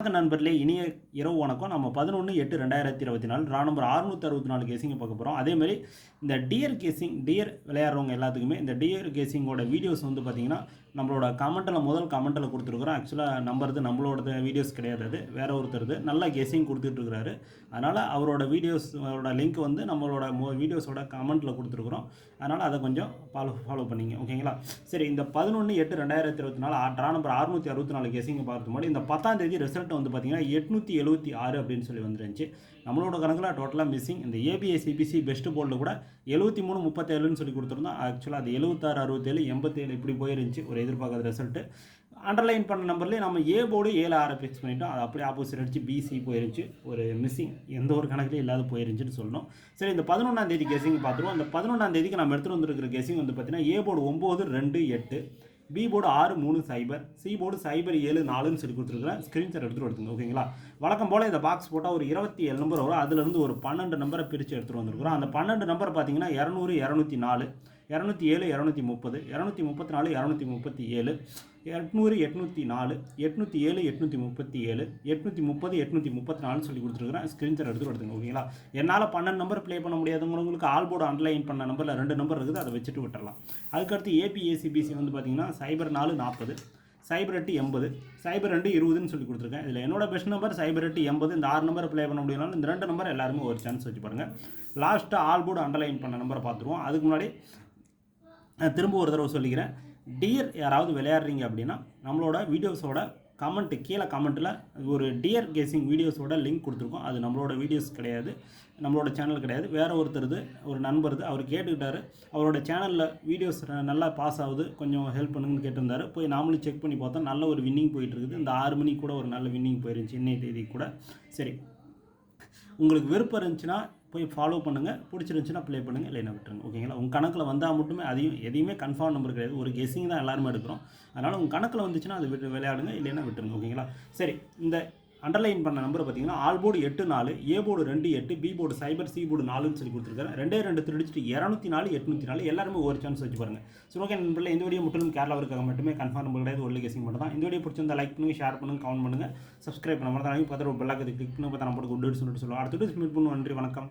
வணக்கம் நண்பர்களே இனிய இரவு வணக்கம். நம்ம பதினொன்று எட்டு ரெண்டாயிரத்தி இருபத்தி நாலு ரா நம்பர் அறுநூத்தி அறுபத்தி நாலு கேசிங்க பார்க்க போகிறோம் அதேமாதிரி இந்த டியர் கேசிங் டியர் விளையாடுறவங்க எல்லாத்துக்குமே இந்த டியர் கேசிங்கோட வீடியோஸ் வந்து பார்த்தீங்கன்னா நம்மளோட கமெண்ட்டில் முதல் கமெண்ட்டில் கொடுத்துருக்குறோம். ஆக்சுவலாக நம்புறது நம்மளோட வீடியோஸ் கிடையாது அது. வேற ஒருத்தருது நல்ல கெஸிங் கொடுத்துட்ருக்கிறாரு அதனால் அவரோட வீடியோஸ் அவரோட லிங்க் வந்து நம்மளோட மோ வீடியோஸோட கமெண்ட்டில் கொடுத்துருக்குறோம். அதனால் அதை கொஞ்சம் ஃபாலோ ஃபாலோ பண்ணிங்க. ஓகேங்களா சரி இந்த பதினொன்று எட்டு ரெண்டாயிரத்தி இருபத்தி நாலு ரா நம்பர் அறுநூற்றி அறுபத்தி நாலு கேசிங்க பார்த்து முன்னாடி இந்த பத்தாம் தேதி ரிசல்ட் வந்து பார்த்தீங்கன்னா எட்நூற்றி எழுபத்தி ஆறு அப்படின்னு சொல்லி வந்துருந்துச்சு. நம்மளோட கணக்கில் டோட்டலாக மிஸ்ஸிங் இந்த ஏபிஐ சிபிசி பெஸ்ட் போர்டில் கூட எழுபத்தி மூணு முப்பத்தேழுன்னு சொல்லி கொடுத்துருந்தோம். ஆக்சுவலாக அது எழுபத்தாறு அறுபத்தேழு எண்பத்தேழு இப்படி போயிருந்துச்சு. ஒரு எதிர்பார்க்காத ரிசல்ட்டு அண்டர்லைன் பண்ண நம்பர்லேயே நம்ம ஏ போர்டு ஏழு ஆறு ஃபிக்ஸ் பண்ணிட்டோம். அது அப்படியே ஆப்போசிட் அடிச்சு பிசி போயிருந்துச்சு. ஒரு மிஸ்ஸிங் எந்த ஒரு கணக்குலையும் இல்லாத போயிருந்துச்சுன்னு சொல்லணும். சரி இந்த பதினொன்றாம் தேதி கெஸிங் பார்த்துருவோம். அந்த பதினொன்றாம் தேதிக்கு நம்ம எடுத்துகிட்டு வந்திருக்கிற கெஸிங் வந்து பார்த்தீங்கன்னா ஏ போர்டு ஒம்பது ரெண்டு எட்டு. பி போர்டு ஆறு மூணு சைபர் சி போர்டு சைபர் ஏழு நாலுன்னு சொல்லி கொடுத்துருக்குறேன். ஸ்க்ரீன்ஷாட் எடுத்துகிட்டு எடுத்துங்க ஓகேங்களா வழக்கம் போல் இந்த பாக்ஸ் போட்டால் ஒரு இருபத்தி ஏழு நம்பர் வரும். அதுலேருந்து ஒரு பன்னெண்டு நம்பரை பிரித்து எடுத்துகிட்டு வந்துருக்குறோம். அந்த பன்னெண்டு நம்பர் பார்த்தீங்கன்னா இரநூறு இரநூத்தி நாலு. இரநூத்தி ஏழு இரநூத்தி முப்பது இரநூத்தி முப்பத்தி நாலு இரநூத்தி முப்பத்தி ஏழு எட்நூறு எட்நூற்றி நாலு எட்நூற்றி ஏழு எட்நூற்றி முப்பத்தி ஏழு எட்நூற்றி முப்பது எட்நூற்றி முப்பத்தி நாலுன்னு சொல்லி கொடுத்துருக்குறேன். ஸ்க்ரீன்ஷாட் எடுத்து எடுத்துங்க ஓகேங்களா? என்னால் பன்னெண்டு நம்பர் ப்ளே பண்ண முடியாதவங்களுக்கு ஆல் போர்டு அண்டர்லைன் பண்ண நம்பரில் ரெண்டு நம்பர் இருக்குது அதை வச்சுட்டு விட்டுறலாம். அதுக்கடுத்து ஏபிஏசிபிசி வந்து பார்த்தீங்கன்னா சைபர் நாலு நாற்பது சைபர் எட்டு எண்பது சைபர் ரெண்டு இருபதுன்னு சொல்லி கொடுத்துருக்கேன். இதில் என்னோட பெஸ்ட் நம்பர் சைபர் எட்டு எண்பது இந்த ஆறு நம்பர் ப்ளே பண்ண முடியலனாலும் இந்த ரெண்டு நம்பர் எல்லாருமே ஒரு சான்ஸ் வச்சு பாருங்கள் லாஸ்ட்டாக ஆல் போர்டு அண்டர்லைன் பண்ண நம்பரை பார்த்துருவோம். அதுக்கு முன்னாடி திரும்ப ஒரு தடவை சொல்லிக்கிறேன். டியர் யாராவது விளையாடுறீங்க அப்படின்னா நம்மளோட வீடியோஸோட கமெண்ட்டு கீழே கமெண்ட்டில் ஒரு டியர் கேசிங் வீடியோஸோட லிங்க் கொடுத்துருக்கோம். அது நம்மளோட வீடியோஸ் கிடையாது நம்மளோட சேனல் கிடையாது. வேற ஒருத்தருது ஒரு நண்பருது அவர் கேட்டுக்கிட்டாரு. அவரோட சேனலில் வீடியோஸ் நல்லா பாஸ் ஆகுது கொஞ்சம் ஹெல்ப் பண்ணுங்கன்னு கேட்டிருந்தாரு. போய் நாமளும் செக் பண்ணி பார்த்தோம் நல்ல ஒரு வின்னிங் போயிட்டு இருக்குது. இந்த ஆறு மணிக்கு கூட ஒரு நல்ல வின்னிங் போயிருந்துச்சு இன்னைய தேதி கூட. சரி. உங்களுக்கு விருப்பம் இருந்துச்சுன்னா போய் ஃபாலோ பண்ணுங்கள் பிடிச்சிருந்துச்சுன்னா ப்ளே பண்ணுங்கள் இல்லைன்னா விட்டுருங்க. ஓகேங்களா உங்கள் கணக்கில் வந்தால் மட்டுமே அதையும் எதையுமே கன்ஃபார்ம் நம்பர் கிடையாது. ஒரு கெஸிங் தான் எல்லாருமே எடுக்கிறோம். அதனால் உங்கள் கணக்கில் வந்துச்சுன்னா அது விட்டு விளையாடுங்க. இல்லைன்னா விட்டுருங்க. ஓகேங்களா சரி. இந்த அண்டர்லைன் பண்ண நம்பர் பார்த்தீங்கன்னா ஆல் போர்டு எட்டு நாலு ஏ போர்டு ரெண்டு எட்டு பி போர்டு சைபர் சி போர்டு நாலுன்னு சொல்லி கொடுத்துருக்காரு. ரெண்டே ரெண்டு திருடிச்சிட்டு இரநூத்தி நாலு எட்நூற்றி நாலு எல்லாருமே ஒரு சான்ஸ் வச்சு பாருங்க. ஸோ ஓகே நண்பர்கள் இந்த வீடியோ முற்றிலும் கேரளா இருக்காங்க மட்டுமே கன்ஃபார்ம் நம்பர் கிடையாது. ஒரு கேசிங் மட்டும் தான். இந்த வீடியோ பிடிச்சிருந்தா லைக் பண்ணுங்க ஷேர் பண்ணுங்க கமெண்ட் பண்ணுங்கள் சப்ஸ்கிரைப் பண்ண மாதிரி தான் பார்த்து ஒரு பெல்லாக்கு கிளிக் பண்ணி பார்த்தா நம்ம குட் சொல்லிட்டு சொல்லுவோம். அடுத்த மீட் பண்ணுவோம். நன்றி வணக்கம்.